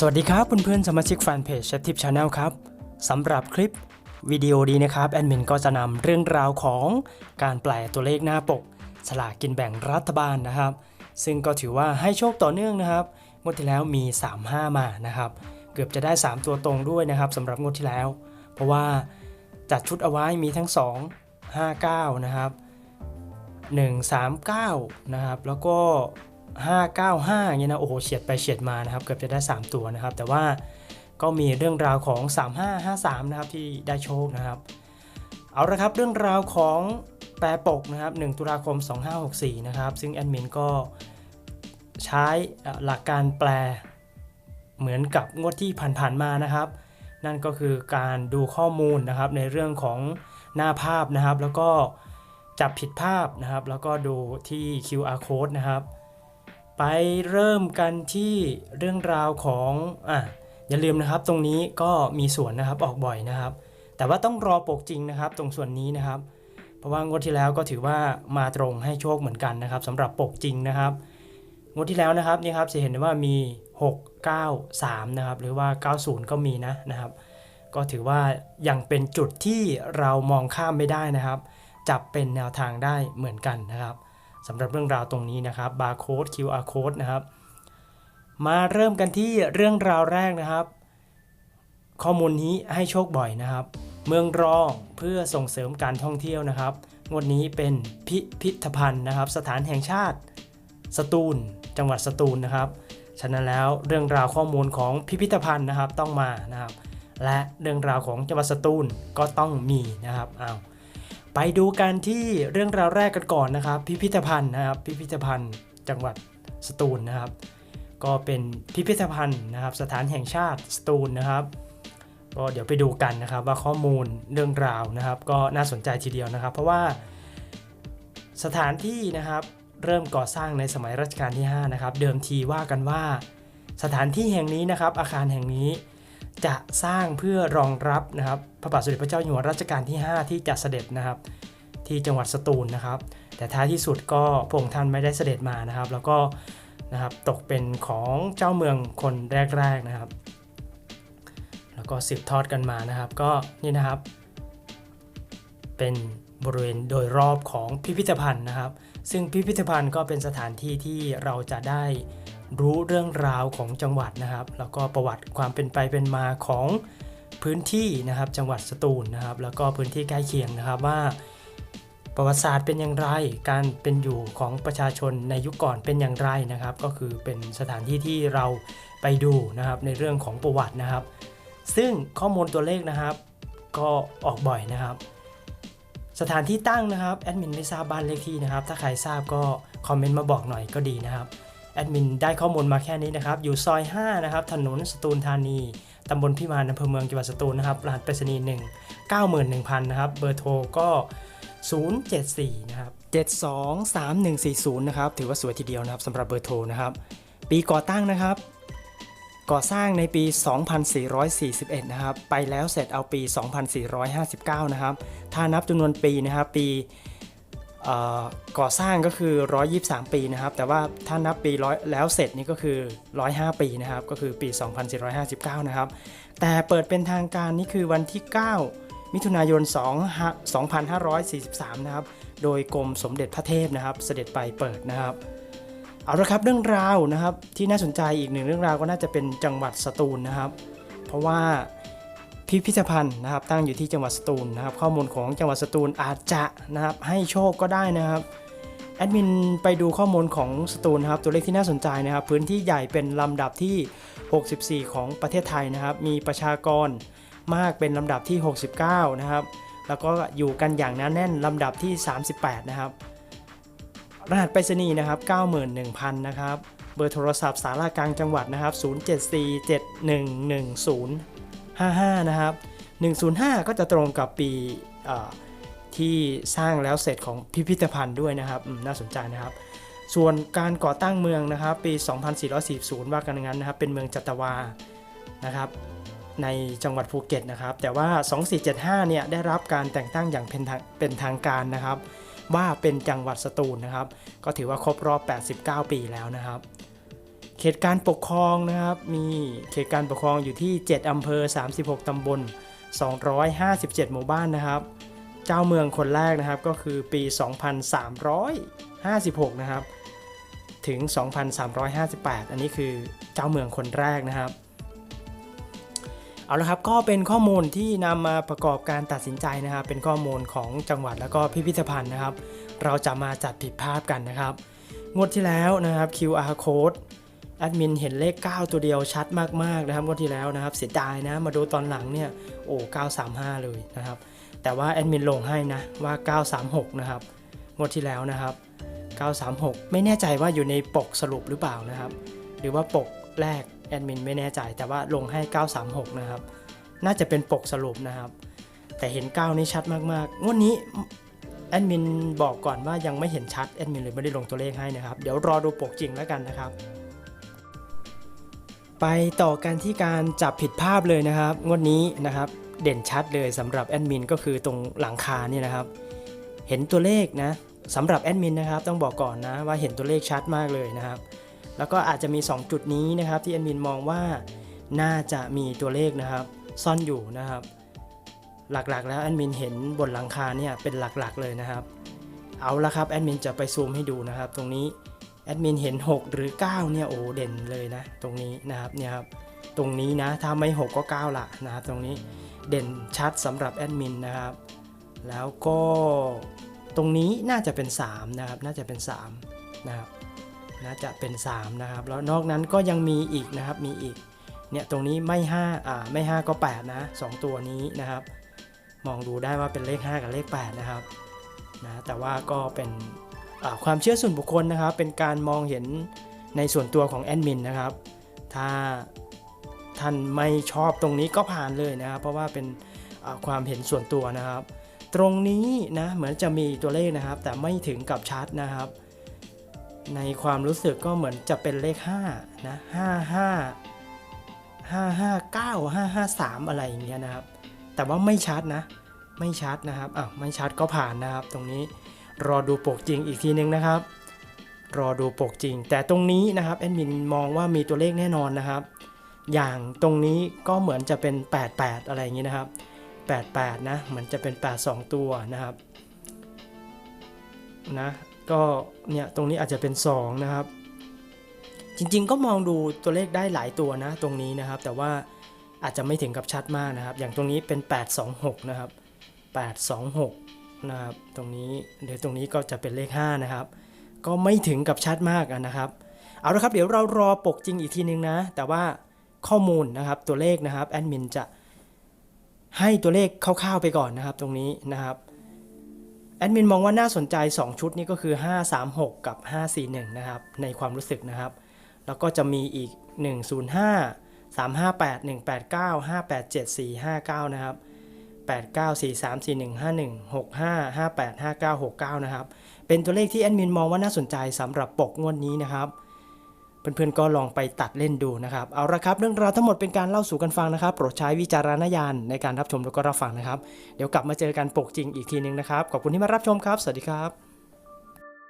สวัสดีครับเพื่อนๆสมาชิกแฟนเพจเชฟทิปชาแนลครับสำหรับคลิปวิดีโอดีนะครับแอดมินก็จะนำเรื่องราวของการแปลตัวเลขหน้าปก สลากกินแบ่งรัฐบาลนะครับ ซึ่งก็ถือว่าให้โชคต่อเนื่องนะครับงวดที่แล้วมี 35 มานะครับ เกือบจะได้ 3 ตัวตรงด้วยนะครับสำหรับงวดที่แล้ว เพราะว่าจัดชุดเอาไว้มีทั้ง 2 59 นะครับ 139 นะครับ แล้วก็ 595อย่างเงี้ยนะโอ้โหเฉียดไปเฉียดมานะครับเกือบจะได้ 3 ตัวนะครับ แต่ว่าก็มีเรื่องราวของ 3553นะครับที่ได้โชคนะครับ เอาละครับเรื่องราวของแปรปกนะครับ 1 ตุลาคม 2564 นะครับ ซึ่งแอดมินก็ใช้หลักการแปลเหมือนกับงวดที่ผ่านๆมานะครับ นั่นก็คือการดูข้อมูลนะครับในเรื่องของหน้าภาพนะครับ แล้วก็จับผิดภาพนะครับ แล้วก็ดูที่ QR code นะครับ ไปเริ่มกันที่เรื่องราวของอะอย่าลืมนะครับ ตรงนี้ก็มีส่วนนะครับออกบ่อยนะครับ แต่ว่าต้องรอปกจริงนะครับ ตรงส่วนนี้นะครับ เพราะว่างวดที่แล้วก็ถือว่ามาตรงให้โชคเหมือนกันนะครับสำหรับปกจริงนะครับงวดที่แล้วนะครับนี่ครับจะเห็นได้ว่ามี 6 9 3 นะครับ หรือว่า 90 ก็มีนะนะครับ ก็ถือว่ายังเป็นจุดที่เรามองข้ามไม่ได้นะครับ จับเป็นแนวทางได้เหมือนกันนะครับ สำหรับเรื่องราวตรงนี้นะครับบาร์โค้ด QR code นะครับ มาเริ่มกันที่เรื่องราวแรกนะครับ ข้อมูลนี้ให้โชคบ่อยนะครับ เมืองรองเพื่อส่งเสริมการท่องเที่ยวนะครับงวดนี้เป็นพิพิธภัณฑ์นะครับ สถานแห่งชาติ สตูล จังหวัดสตูลนะครับ ฉะนั้นแล้วเรื่องราวข้อมูลของพิพิธภัณฑ์นะครับต้องมานะครับ และเรื่องราวของจังหวัดสตูลก็ต้องมีนะครับอ้าว ไปดูกันที่เรื่องราวแรกกันก่อนนะครับ พิพิธภัณฑ์นะครับ พิพิธภัณฑ์จังหวัดสตูลนะครับ ก็เป็นพิพิธภัณฑ์นะครับ สถานแห่งชาติสตูลนะครับก็เดี๋ยวไปดูกันนะครับว่าข้อมูลเรื่องราวนะครับ ก็น่าสนใจทีเดียวนะครับ เพราะว่าสถานที่นะครับเริ่มก่อสร้างในสมัยรัชกาลที่5นะครับเดิมทีว่ากันว่า สถานที่แห่งนี้นะครับ อาคารแห่งนี้ จะสร้างเพื่อรองรับนะครับพระบาทสมเด็จพระเจ้าอยู่หัวรัชกาลที่ 5 ที่จะเสด็จนะครับ ที่จังหวัดสตูลนะครับ แต่ท้ายที่สุดก็พระองค์ท่านไม่ได้เสด็จมานะครับ แล้วก็นะครับตกเป็นของเจ้าเมืองคนแรกๆนะครับ แล้วก็สืบทอดกันมานะครับ ก็นี่นะครับ เป็นบริเวณโดยรอบของพิพิธภัณฑ์นะครับ ซึ่งพิพิธภัณฑ์ก็เป็นสถานที่ที่เราจะได้ รู้เรื่องราวของจังหวัดนะครับ แล้วก็ประวัติความเป็นไปเป็นมาของพื้นที่นะครับจังหวัดสตูลนะครับ แล้วก็พื้นที่ใกล้เคียงนะครับว่า ประวัติศาสตร์เป็นอย่างไร การเป็นอยู่ของประชาชนในยุคก่อนเป็นอย่างไรนะครับ ก็คือเป็นสถานที่ที่เราไปดูนะครับในเรื่องของประวัตินะครับ ซึ่งข้อมูลตัวเลขนะครับ ก็ออกบ่อยนะครับ สถานที่ตั้งนะครับแอดมินไม่ทราบบ้านเลขที่นะครับ ถ้าใครทราบก็คอมเมนต์มาบอกหน่อยก็ดีนะครับ แอดมินได้ข้อมูลมาแค่นี้นะครับ อยู่ซอย 5 นะครับ ถนนสตูลธานี ตำบลพิมานอำเภอเมืองจังหวัดสตูลนะครับ รหัสไปรษณีย์1 91,000 นะครับ เบอร์โทรก็ 074 นะครับ 723140 นะครับ ถือว่าสวยทีเดียวนะครับสำหรับเบอร์โทรนะครับ ปีก่อตั้งนะครับ ก่อสร้างในปี 2441 นะครับ ไปแล้วเสร็จเอาปี 2459 นะครับ ถ้านับจำนวนปีนะครับ ปี ก่อสร้างก็คือ 123 ปีนะครับ แต่ว่าถ้านับปีร้อยแล้วเสร็จนี่ก็คือ 105 ปีนะครับ ก็คือปี 2459 นะครับ แต่เปิดเป็นทางการนี่คือวันที่ 9 มิถุนายน2 2543 นะครับ โดยกรมสมเด็จพระเทพนะครับ เสด็จไปเปิดนะครับ เอาละครับเรื่องราวนะครับที่น่าสนใจอีกหนึ่งเรื่องราวก็น่าจะเป็นจังหวัดสตูลนะครับ เพราะว่า พิพิธภัณฑ์นะครับ ตั้งอยู่ที่จังหวัดสตูลนะครับ ข้อมูลของจังหวัดสตูลอาจจะนะครับให้โชคก็ได้นะครับแอดมินไปดูข้อมูลของสตูลนะครับตัวเลขที่น่าสนใจนะครับ พื้นที่ใหญ่เป็นลำดับที่ 64 ของประเทศไทยนะครับ มีประชากรมากเป็นลำดับที่ 69 นะครับ แล้วก็อยู่กันอย่างหนแน่นลำดับที่ 38 นะครับ รหัสไปรษณีย์นะครับ 91,000 นะครับ เบอร์โทรศัพท์สารากลางจังหวัดนะครับ 0747110 55 นะครับ 105 ก็จะตรงกับปีที่สร้างแล้วเสร็จของพิพิธภัณฑ์ด้วยนะครับน่าสนใจนะครับ ส่วนการก่อตั้งเมืองนะครับ ปี 2440 ว่ากันงั้นนะครับ เป็นเมืองจัตวานะครับในจังหวัดภูเก็ตนะครับ แต่ว่า 2475 เนี่ยได้รับการแต่งตั้งอย่างเป็นทางเป็นทางการนะครับ ว่าเป็นจังหวัดสตูลนะครับ ก็ถือว่าครบรอบ 89 ปีแล้วนะครับ เขตการปกครองนะครับ มีเขตการปกครองอยู่ที่ 7 อำเภอ 36 ตำบล 257 หมู่บ้านนะครับ เจ้าเมืองคนแรกนะครับก็คือปี 2356 นะครับ ถึง 2358 อันนี้คือเจ้าเมืองคนแรกนะครับ เอาละครับก็เป็นข้อมูลที่นำมาประกอบการตัดสินใจนะครับ เป็นข้อมูลของจังหวัดแล้วก็พิพิธภัณฑ์นะครับ เราจะมาจัดผิดภาพกันนะครับ งวดที่แล้วนะครับ QR code แอดมินเห็นเลข 9 ตัวเดียวชัดมากๆนะครับงวดที่แล้วนะครับ เสียดายนะมาดูตอนหลังเนี่ยโอ้935 เลยนะครับ แต่ว่าแอดมินลงให้นะว่า 936 นะครับงวดที่แล้วนะครับ 936 ไม่แน่ใจว่าอยู่ในปกสรุปหรือเปล่านะครับ หรือว่าปกแรกแอดมินไม่แน่ใจ แต่ว่าลงให้ 936 นะครับ น่าจะเป็นปกสรุปนะครับ แต่เห็น 9 นี่ชัดมากๆ งวดนี้แอดมินบอกก่อนว่ายังไม่เห็นชัดแอดมินเลยไม่ได้ลงตัวเลขให้นะครับ เดี๋ยวรอดูปกจริงแล้วกันนะครับ ไปต่อกันที่การจับผิดภาพเลยนะครับ งวดนี้นะครับเด่นชัดเลยสำหรับแอดมินก็คือตรงหลังคาเนี่ยนะครับ เห็นตัวเลขนะสำหรับแอดมินนะครับต้องบอกก่อนนะว่าเห็นตัวเลขชัดมากเลยนะครับ แล้วก็อาจจะมี 2 จุดนี้นะครับที่แอดมินมองว่าน่าจะมีตัวเลขนะครับ ซ่อนอยู่นะครับ หลักๆ แล้วแอดมินเห็นบนหลังคาเนี่ยเป็นหลักๆเลยนะครับ เอาละครับแอดมินจะไปซูมให้ดูนะครับ ตรงนี้ แอดมินเห็น 6 หรือ 9 เนี่ยโอ้เด่นเลยนะ ตรงนี้นะครับเนี่ยครับตรงนี้นะถ้าไม่ 6 ก็ 9 ละนะครับตรงนี้เด่นชัดสำหรับแอดมินนะครับ แล้วก็ตรงนี้น่าจะเป็น 3 นะครับ น่าจะเป็น 3 นะครับ น่าจะเป็น 3 นะครับ แล้วนอกนั้นก็ยังมีอีกนะครับมีอีกเนี่ยตรงนี้ไม่5อ่าไม่ 5 ก็ 8 นะ 2 ตัวนี้นะครับ มองดูได้ว่าเป็นเลข 5 กับเลข 8 นะครับนะแต่ว่าก็เป็น ความเชื่อส่วนบุคคลนะครับ เป็นการมองเห็นในส่วนตัวของแอดมินนะครับ ถ้าท่านไม่ชอบตรงนี้ก็ผ่านเลยนะครับ เพราะว่าเป็นความเห็นส่วนตัวนะครับ ตรงนี้นะเหมือนจะมีตัวเลขนะครับ แต่ไม่ถึงกับชัดนะครับ ในความรู้สึกก็เหมือนจะเป็นเลข5นะ55 559 553 อะไรอย่างเงี้ยนะครับ แต่ว่าไม่ชัดนะ ไม่ชัดนะครับอ้าวไม่ชัดก็ผ่านนะครับตรงนี้ รอดูปกจริงอีกทีนึงนะครับ รอดูปกจริง แต่ตรงนี้นะครับแอดมินมองว่ามีตัวเลขแน่นอนนะครับ อย่างตรงนี้ก็เหมือนจะเป็น 88 อะไรอย่างนี้นะครับ 88 นะเหมือนจะเป็น 8 2 ตัวนะครับนะก็เนี่ยตรงนี้อาจจะเป็น 2 นะครับ จริงๆก็มองดูตัวเลขได้หลายตัวนะตรงนี้นะครับ แต่ว่าอาจจะไม่ถึงกับชัดมากนะครับ อย่างตรงนี้เป็น 826 นะครับ 826 นะครับตรงนี้เดี๋ยวตรงนี้ก็จะเป็นเลข 5 นะครับ ก็ไม่ถึงกับชัดมากนะครับ เอาละครับเดี๋ยวเรารอปกจริงอีกทีนึงนะ แต่ว่าข้อมูลนะครับตัวเลขนะครับแอดมินจะให้ตัวเลขคร่าวๆไปก่อนนะครับ ตรงนี้นะครับแอดมินมองว่าน่าสนใจ 2 ชุดนี้ก็คือ 536 กับ 541 นะครับ ในความรู้สึกนะครับ แล้วก็จะมีอีก 105 358 189 587 459 นะครับ 89 43 41 51 65 58 59 69 นะครับ เป็นตัวเลขที่แอดมินมองว่าน่าสนใจสำหรับปกงวดนี้นะครับเพื่อนๆก็ลองไปตัดเล่นดูนะครับ เอาละครับ เรื่องราวทั้งหมดเป็นการเล่าสู่กันฟังนะครับ โปรดใช้วิจารณญาณในการรับชมแล้วก็รับฟังนะครับ เดี๋ยวกลับมาเจอกันปกจริงอีกทีนึงนะครับ ขอบคุณที่มารับชมครับ สวัสดีครับ